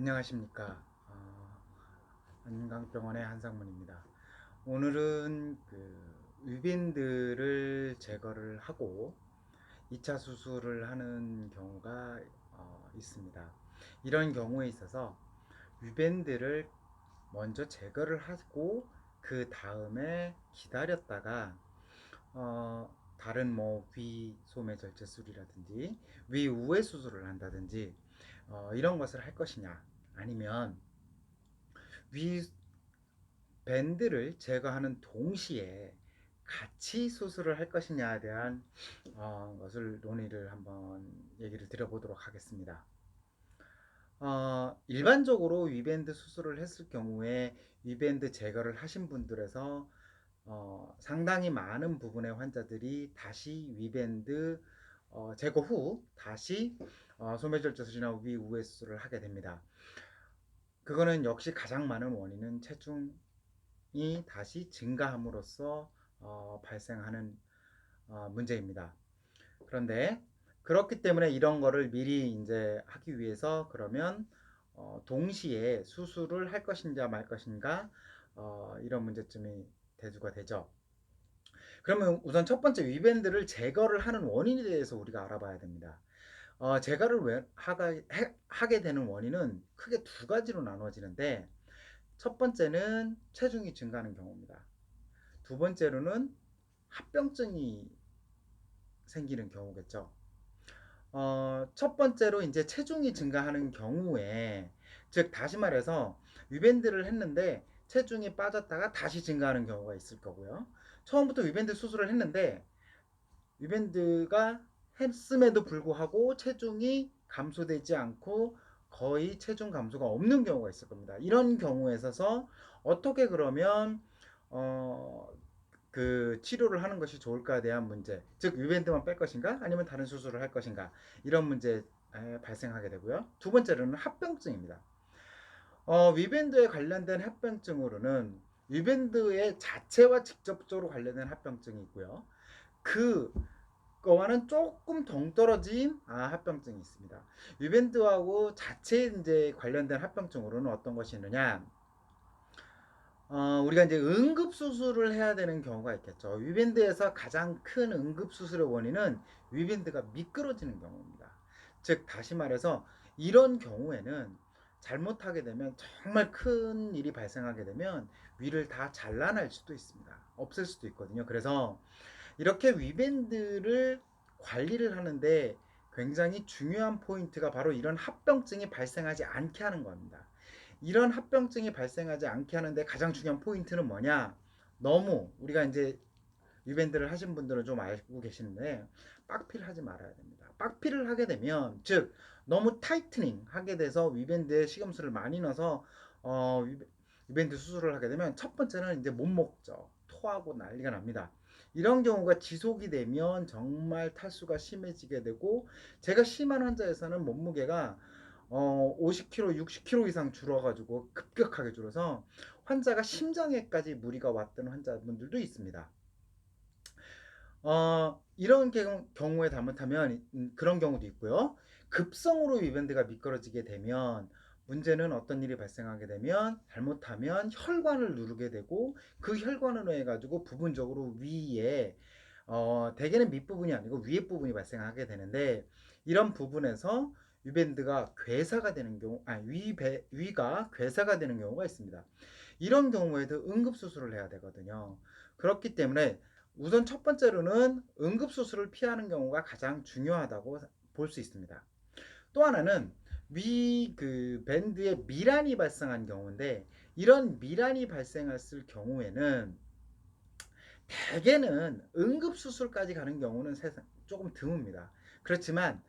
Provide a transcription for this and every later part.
안녕하십니까. 어, 안강병원의 한상문입니다. 오늘은 그 위빈들을 제거를 하고 2차 수술을 하는 경우가 어, 있습니다. 이런 경우에 있어서 위밴드를 먼저 제거를 하고 그 다음에 기다렸다가 어, 다른 뭐귀 소매 절제술이라든지 위 우회 수술을 한다든지 어, 이런 것을 할 것이냐 아니면 위 밴드를 제거하는 동시에 같이 수술을 할 것이냐에 대한 어, 것을 논의를 한번 얘기를 드려보도록 하겠습니다. 어, 일반적으로 위밴드 수술을 했을 경우에 위밴드 제거를 하신 분들에서 어, 상당히 많은 부분의 환자들이 다시 위밴드 어, 제거 후 다시 어, 소매절제술이나 위 우회 수술을 하게 됩니다. 그거는 역시 가장 많은 원인은 체중이 다시 증가함으로써 어, 발생하는 어, 문제입니다. 그런데 그렇기 때문에 이런 거를 미리 이제 하기 위해서 그러면 어, 동시에 수술을 할 것인가 말 것인가 어, 이런 문제점이 대두가 되죠. 그러면 우선 첫 번째 위밴드를 제거를 하는 원인에 대해서 우리가 알아봐야 됩니다. 어, 제거를 왜 하가, 해, 하게 되는 원인은 크게 두 가지로 나눠지는데 첫 번째는 체중이 증가하는 경우입니다. 두 번째로는 합병증이 생기는 경우겠죠. 어, 첫 번째로 이제 체중이 증가하는 경우에 즉 다시 말해서 위밴드를 했는데 체중이 빠졌다가 다시 증가하는 경우가 있을 거고요. 처음부터 위밴드 수술을 했는데 위밴드가 했음에도 불구하고 체중이 감소되지 않고 거의 체중 감소가 없는 경우가 있을 겁니다. 이런 경우에 있어서 어떻게 그러면 어, 그 치료를 하는 것이 좋을까에 대한 문제, 즉 위밴드만 뺄 것인가 아니면 다른 수술을 할 것인가 이런 문제 발생하게 되고요. 두 번째로는 합병증입니다. 어, 위밴드에 관련된 합병증으로는 위밴드의 자체와 직접적으로 관련된 합병증이 있고요. 그 거와는 조금 동떨어진 아, 합병증이 있습니다. 위밴드하고 자체 이제 관련된 합병증으로는 어떤 것이 있느냐? 어, 우리가 이제 응급 수술을 해야 되는 경우가 있겠죠. 위밴드에서 가장 큰 응급 수술의 원인은 위밴드가 미끄러지는 경우입니다. 즉 다시 말해서 이런 경우에는 잘못하게 되면 정말 큰 일이 발생하게 되면 위를 다 잘라낼 수도 있습니다. 없을 수도 있거든요. 그래서 이렇게 위밴드를 관리를 하는데 굉장히 중요한 포인트가 바로 이런 합병증이 발생하지 않게 하는 겁니다. 이런 합병증이 발생하지 않게 하는데 가장 중요한 포인트는 뭐냐? 너무 우리가 이제 위밴드를 하신 분들은 좀 알고 계시는데 빡피를 하지 말아야 됩니다. 빡피를 하게 되면 즉 너무 타이트닝 하게 돼서 위밴드에 식염수를 많이 넣어서 어, 위밴드 수술을 하게 되면 첫 번째는 이제 못 먹죠. 토하고 난리가 납니다. 이런 경우가 지속이 되면 정말 탈수가 심해지게 되고 제가 심한 환자에서는 몸무게가 어, 50kg, 60kg 이상 줄어가지고 급격하게 줄어서 환자가 심장에까지 무리가 왔던 환자분들도 있습니다. 어, 이런 경우 에 잘못하면 음, 그런 경우도 있고요. 급성으로 위밴드가 미끄러지게 되면 문제는 어떤 일이 발생하게 되면 잘못하면 혈관을 누르게 되고 그 혈관으로 해가지고 부분적으로 위에 어, 대개는 밑부분이 아니고 위에 부분이 발생하게 되는데 이런 부분에서 위밴드가 괴사가 되는 경우, 아, 위, 배, 위가 괴사가 되는 경우가 있습니다. 이런 경우에도 응급 수술을 해야 되거든요. 그렇기 때문에 우선 첫 번째로는 응급 수술을 피하는 경우가 가장 중요하다고 볼 수 있습니다. 또 하나는 위 그 밴드에 미란이 발생한 경우인데 이런 미란이 발생했을 경우에는 대개는 응급수술까지 가는 경우는 세상 조금 드뭅니다. 그렇지만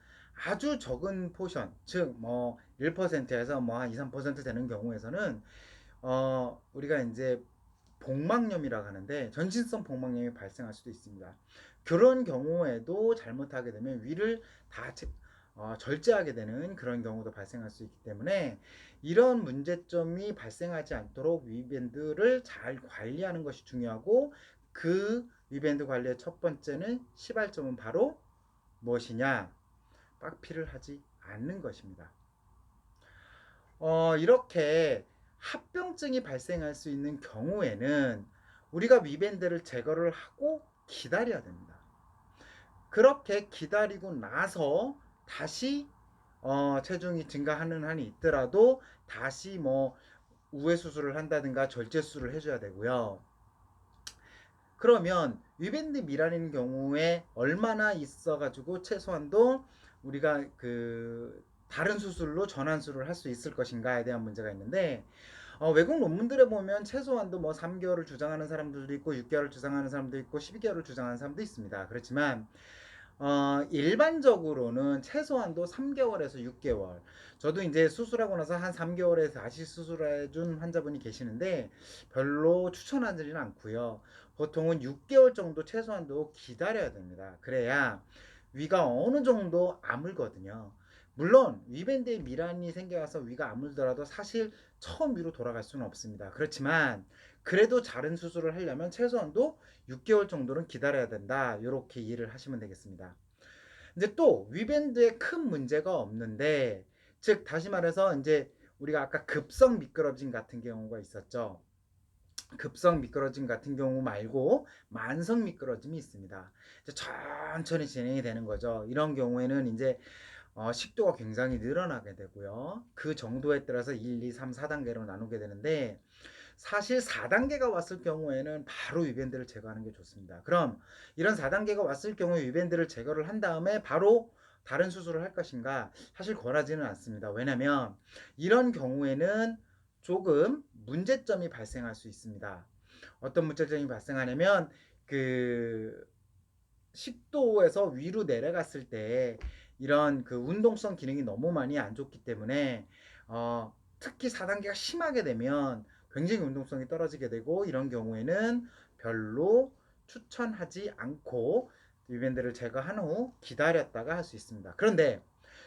아주 적은 포션, 즉 뭐 1%에서 뭐 한 2, 3% 되는 경우에서는 어 우리가 이제 복막염이라고 하는데 전신성 복막염이 발생할 수도 있습니다. 그런 경우에도 잘못하게 되면 위를 다 어, 절제하게 되는 그런 경우도 발생할 수 있기 때문에 이런 문제점이 발생하지 않도록 위밴드를 잘 관리하는 것이 중요하고 그 위밴드 관리의 첫 번째는 시발점은 바로 무엇이냐? 빡피를 하지 않는 것입니다. 어, 이렇게 합병증이 발생할 수 있는 경우에는 우리가 위밴드를 제거를 하고 기다려야 됩니다. 그렇게 기다리고 나서 다시 어, 체중이 증가하는 한이 있더라도 다시 뭐 우회 수술을 한다든가 절제 수술을 해줘야 되고요. 그러면 위밴드 미란인 경우에 얼마나 있어가지고 최소한도 우리가 그 다른 수술로 전환수를 할수 있을 것인가에 대한 문제가 있는데 어, 외국 논문들에 보면 최소한도 뭐 3개월을 주장하는 사람들도 있고 6개월을 주장하는 사람도 있고 12개월을 주장하는 사람도 있습니다. 그렇지만 어, 일반적으로는 최소한도 3개월에서 6개월. 저도 이제 수술하고 나서 한 3개월에 다시 수술해 준 환자분이 계시는데 별로 추천하지는 않고요. 보통은 6개월 정도 최소한도 기다려야 됩니다. 그래야 위가 어느 정도 아물거든요. 물론 위밴드에 미란이 생겨서 위가 아물더라도 사실 처음 위로 돌아갈 수는 없습니다. 그렇지만 그래도 다른 수술을 하려면 최소한도 6개월 정도는 기다려야 된다. 이렇게 이해를 하시면 되겠습니다. 이제 또 위밴드에 큰 문제가 없는데 즉 다시 말해서 이제 우리가 아까 급성 미끄러짐 같은 경우가 있었죠. 급성 미끄러짐 같은 경우 말고 만성 미끄러짐이 있습니다. 천천히 진행이 되는 거죠. 이런 경우에는 이제 어, 식도가 굉장히 늘어나게 되고요. 그 정도에 따라서 1, 2, 3, 4단계로 나누게 되는데 사실 4단계가 왔을 경우에는 바로 위밴드를 제거하는 게 좋습니다. 그럼 이런 4단계가 왔을 경우에 위밴드를 제거를 한 다음에 바로 다른 수술을 할 것인가? 사실 권하지는 않습니다. 왜냐면 이런 경우에는 조금 문제점이 발생할 수 있습니다. 어떤 문제점이 발생하냐면 그 식도에서 위로 내려갔을 때 이런 그 운동성 기능이 너무 많이 안 좋기 때문에 어, 특히 4단계가 심하게 되면 굉장히 운동성이 떨어지게 되고 이런 경우에는 별로 추천하지 않고 위밴드를 제거한 후 기다렸다가 할 수 있습니다. 그런데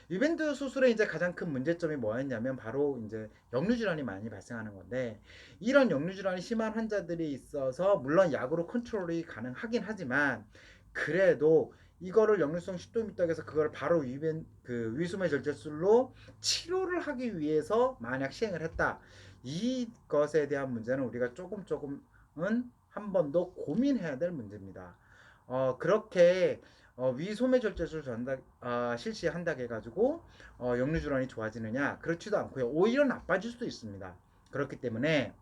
위밴드 수술의 이제 가장 큰 문제점이 뭐였냐면 바로 이제 역류 질환이 많이 발생하는 건데 이런 역류 질환이 심한 환자들이 있어서 물론 약으로 컨트롤이 가능하긴 하지만 그래도 이거를 역류성 식도미떡에서 그걸 바로 위변 그 위수매 절제술로 치료를 하기 위해서 만약 시행을 했다. 이것에 대한 문제는 우리가 조금 조금은 한 번 더 고민해야 될 문제입니다. 어, 그렇게 어, 위소매 절제술 전달 어, 실시한다고 해가지고 어, 역류 질환이 좋아지느냐 그렇지도 않고요. 오히려 나빠질 수도 있습니다. 그렇기 때문에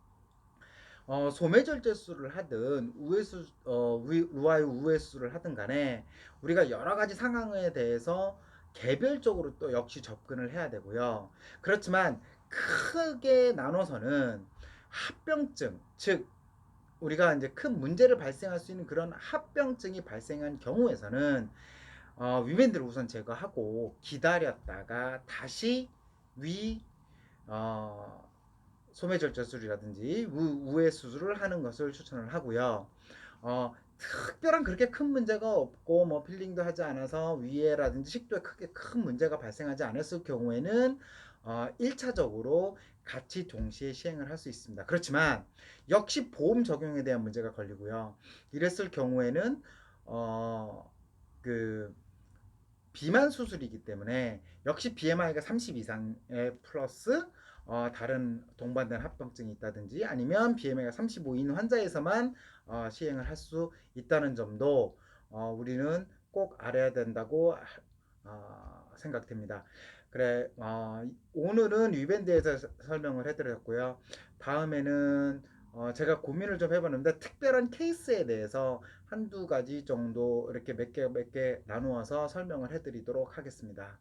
어, 소매절제술을 하든 우회수 어, 루아유 우회수를 하든 간에 우리가 여러 가지 상황에 대해서 개별적으로 또 역시 접근을 해야 되고요. 그렇지만 크게 나눠서는 합병증, 즉 우리가 이제 큰 문제를 발생할 수 있는 그런 합병증이 발생한 경우에서는 어, 위밴드를 우선 제거하고 기다렸다가 다시 위 어, 소매절제술이라든지 우회 수술을 하는 것을 추천을 하고요. 어, 특별한 그렇게 큰 문제가 없고 뭐 필링도 하지 않아서 위에라든지 식도에 크게 큰 문제가 발생하지 않았을 경우에는 어, 1차적으로 같이 동시에 시행을 할 수 있습니다. 그렇지만 역시 보험 적용에 대한 문제가 걸리고요. 이랬을 경우에는 어, 그 비만 수술이기 때문에 역시 BMI가 30 이상의 플러스 어, 다른 동반된 합병증이 있다든지 아니면 BMI가 35인 환자에서만 어, 시행을 할 수 있다는 점도 어, 우리는 꼭 알아야 된다고 어, 생각됩니다. 그래 어, 오늘은 위밴드에서 설명을 해드렸고요. 다음에는 어, 제가 고민을 좀 해봤는데 특별한 케이스에 대해서 한두 가지 정도 이렇게 몇 개 몇 개 나누어서 설명을 해드리도록 하겠습니다.